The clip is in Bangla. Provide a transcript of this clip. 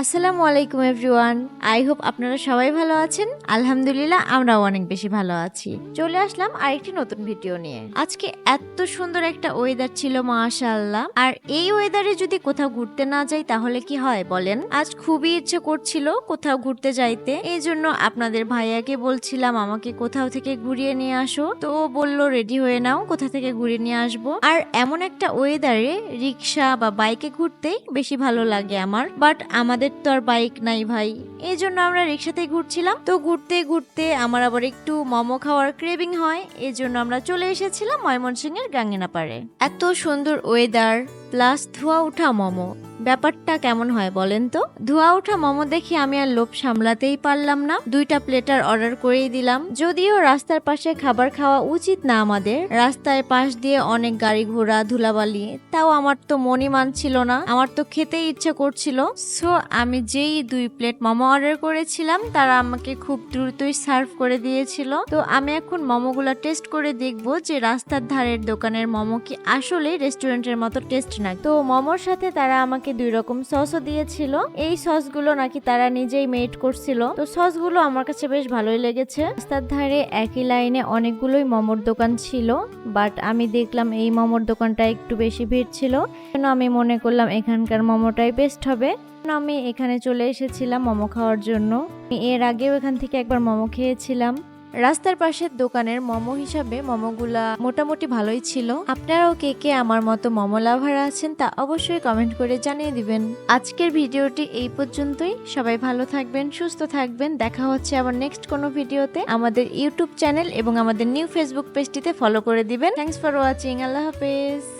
আসসালামু আলাইকুম এভরিওয়ান আই হোপ আপনারা সবাই ভালো আছেন। আলহামদুলিল্লাহ, আমরাও অনেক বেশি ভালো আছি। চলে আসলাম আরেকটি নতুন ভিডিও নিয়ে। আজকে এত সুন্দর একটা ওয়েদার ছিল, মাশাআল্লাহ। আর এই ওয়েদারে যদি কোথাও ঘুরতে না যাই, তাহলে কি হয় বলেন? আজ খুবই ইচ্ছে করছিল কোথাও ঘুরতে যাইতে। এই জন্য আপনাদের ভাইয়াকে বলছিলাম, আমাকে কোথাও থেকে ঘুরিয়ে নিয়ে আসো। তো বলল রেডি হয়ে নাও, কোথা থেকে ঘুরিয়ে নিয়ে আসব? আর এমন একটা ওয়েদারে রিক্সা বা বাইকে ঘুরতেই বেশি ভালো লাগে আমার। বাট আমাদের তো আর বাইক নাই ভাই। এই জন্য আমরা রিক্সাতে ঘুরছিলাম। তো ঘুরতে ঘুরতে আমার আবার একটু মোমো খাওয়ার ক্রেভিং হয়। এই জন্য আমরা চলে এসেছিলাম ময়মনসিংহের গাঙ্গিনা পাড়ে এত সুন্দর ওয়েদার প্লাস ধোয়া উঠা মোমো। ব্যাপারটা কেমন হয় বলেন তো? ধোয়া ওঠা মোমো দেখে আমি আর লোভ সামলাতেই পারলাম না। দুইটা প্লেটার অর্ডার করেই দিলাম। যদিও রাস্তার পাশে খাবার খাওয়া উচিত না আমাদের। রাস্তায় পাশ দিয়ে অনেক গাড়ি ঘোড়া, ধুলাবালি, তাও আমার তো মনই মানছিল না। আমার তো খেতেই ইচ্ছে করছিল। সো আমি যেই দুই প্লেট মোমো অর্ডার করেছিলাম, তারা আমাকে খুব দ্রুতই সার্ভ করে দিয়েছিল। তো আমি এখন মোমোগুলো টেস্ট করে দেখব যে রাস্তার ধারের দোকানের মোমো কি আসলে রেস্টুরেন্টের মতো টেস্ট না তো মোমোর সাথে তারা আমাকে দুই রকম সসও দিয়েছিল। এই সসগুলো নাকি তারা নিজেই মেড করছিল। তো সসগুলো আমার কাছে বেশ ভালোই লেগেছে। রাস্তার ধারে একই লাইনে অনেকগুলোই মোমোর দোকান ছিল বাট আমি দেখলাম এই মোমোর দোকানটা একটু বেশি ভিড় ছিল। কেন আমি মনে করলাম এখানকার মোমোটাই বেস্ট হবে। আমি এখানে চলে এসেছিলাম মোমো খাওয়ার জন্য। এর আগেও এখান থেকে একবার মোমো খেয়েছিলাম। রাস্তার পাশের দোকানের মোমো হিসাবে মোমোগুলা মোটামুটি ভালোই ছিল। আপনারাও কে কে আমার মতো মোমো লাভার আছেন তা অবশ্যই কমেন্ট করে জানিয়ে দিবেন। আজকের ভিডিওটি এই পর্যন্তই। সবাই ভালো থাকবেন, সুস্থ থাকবেন। দেখা হচ্ছে আবার নেক্সট কোনো ভিডিওতে। আমাদের ইউটিউব চ্যানেল এবং আমাদের নিউ ফেসবুক পেজটিতে ফলো করে দিবেন। থ্যাংকস ফর ওয়াচিং আল্লাহ হাফেজ।